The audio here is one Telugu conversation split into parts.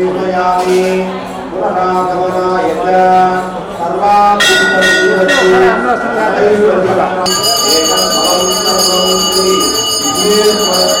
నిర్ణయామి పునరాగమనాయ సర్వాభివృద్ధి దేవతా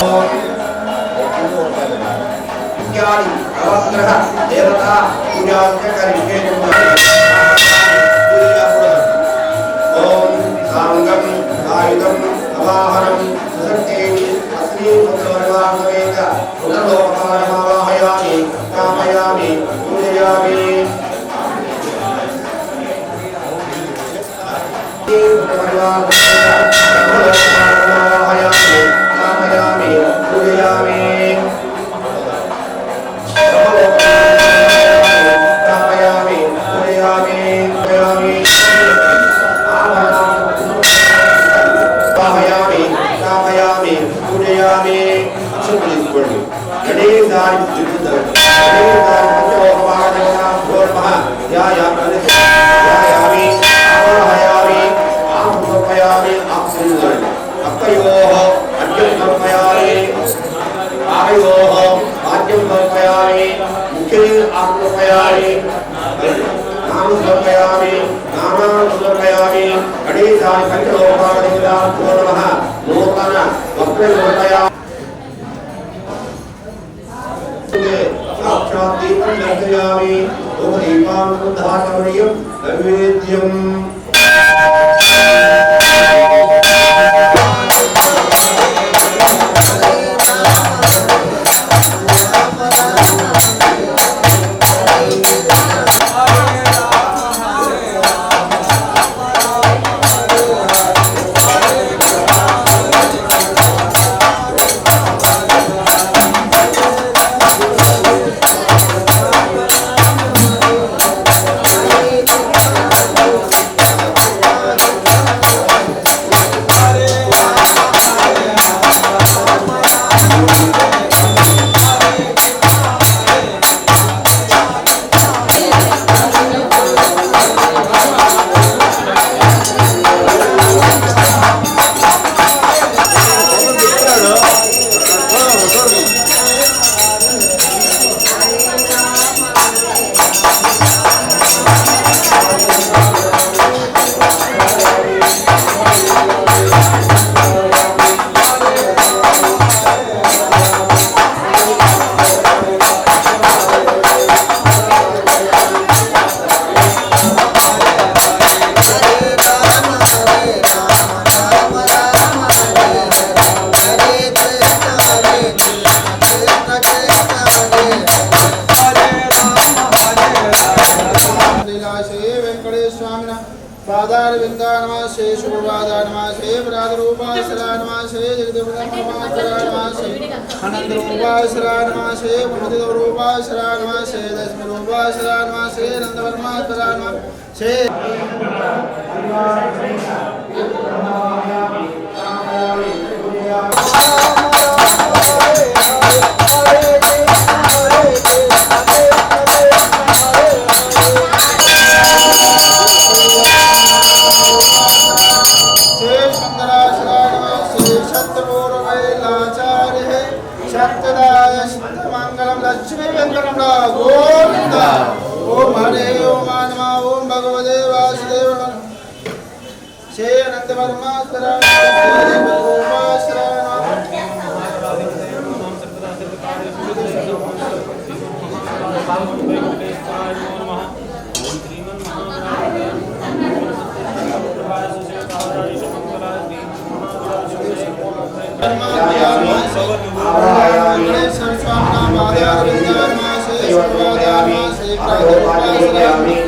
ముఖ్యాది అవగ్రహ దేవత పూజాంచ కరిష్యే ఓం సాంగం ఆయుధం అవాహనం సుశక్తి అస్మీ పుత్రవర్గాంగమేక పునర్లోక சாட்சாத்தீபம் தர்சயாமி ஓம் தீபாம் தாசமரியம் அவேத்யம் से शुभवादा नमः से प्रादरूपासरा नमः से जगदम्बासरा नमः से अनंतरूपासरा नमः से भूतिदरूपासरा नमः से दशमरूपासरा नमः से नंदवर्मासरा नमः से Hare भगवते वासुदेव श्री अनंत वर्मा सर्वानामादयामि सर्वादामि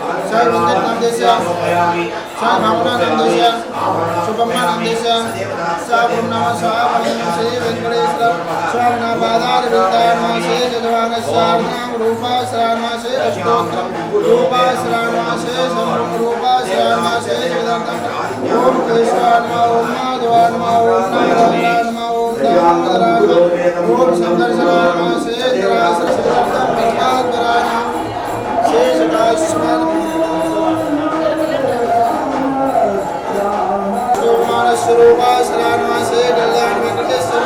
सर्वनंदेश सभावनानंदेश शुभमानंदेश स्वाभुनम स्वाभयं श्री वेंकटेश्वर स्वामनापादार वृंदावन श्री जगवान स्वार्णाम रूपा श्राम श्री अष्टोत्तम रूपा श्राम श्री समरूप रूपा श्राम श्री ओम कृष्ण ओम माधवान ओम नारायण ओम दामोदरान ओम समदर्शनान श्री जरासर सप्तम पठाकरान शेषकाश्वर Roma, Salamas, the land of the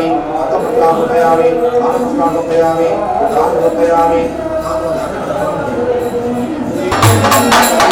தயாரே அத்தமுக்காக தயாரே ஆனமுக்காக தயாரே சாந்த தயாரே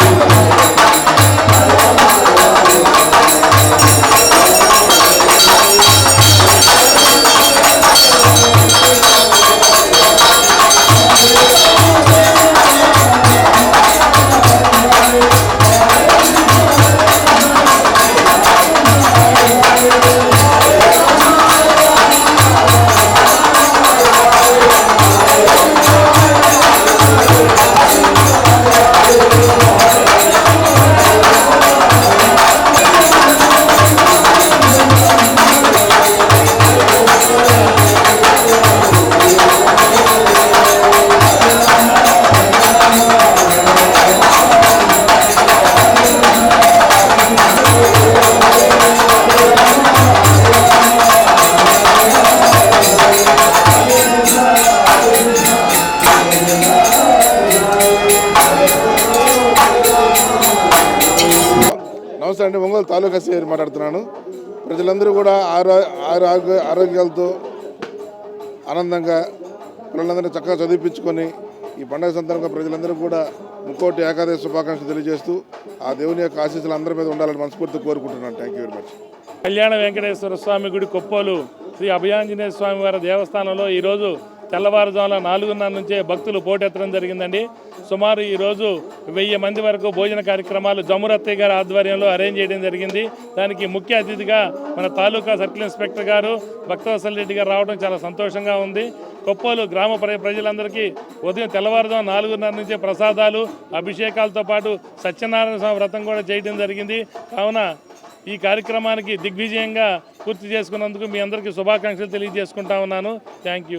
నమస్తే అండి ఒంగోలు తాలూకా సేర్ మాట్లాడుతున్నాను ప్రజలందరూ కూడా ఆరో ఆరోగ్యాలతో ఆనందంగా పిల్లలందరూ చక్కగా చదివించుకొని ఈ పండుగ సందర్భంగా ప్రజలందరూ కూడా ముక్కోటి ఏకాదశి శుభాకాంక్షలు తెలియజేస్తూ ఆ దేవుని యొక్క ఆశీస్సులు అందరి మీద ఉండాలని మనస్ఫూర్తి కోరుకుంటున్నాను థ్యాంక్ వెరీ మచ్ కళ్యాణ వెంకటేశ్వర స్వామి గుడి కొప్పోలు శ్రీ అభయాంజనేయ స్వామి వారి దేవస్థానంలో ఈరోజు తెల్లవారుజామున నాలుగున్నర నుంచే భక్తులు పోటెత్తడం జరిగిందండి సుమారు ఈరోజు వెయ్యి మంది వరకు భోజన కార్యక్రమాలు జమురత్తయ్య గారి ఆధ్వర్యంలో అరేంజ్ చేయడం జరిగింది దానికి ముఖ్య అతిథిగా మన తాలూకా సర్కిల్ ఇన్స్పెక్టర్ గారు భక్తవసల్ రెడ్డి గారు రావడం చాలా సంతోషంగా ఉంది కొప్పోలు గ్రామ ప్రజలందరికీ ఉదయం తెల్లవారుజాము నాలుగున్నర నుంచే ప్రసాదాలు అభిషేకాలతో పాటు సత్యనారాయణ స్వామి వ్రతం కూడా చేయడం జరిగింది కావున ఈ కార్యక్రమానికి దిగ్విజయంగా పూర్తి చేసుకున్నందుకు మీ అందరికీ శుభాకాంక్షలు తెలియజేసుకుంటా ఉన్నాను థ్యాంక్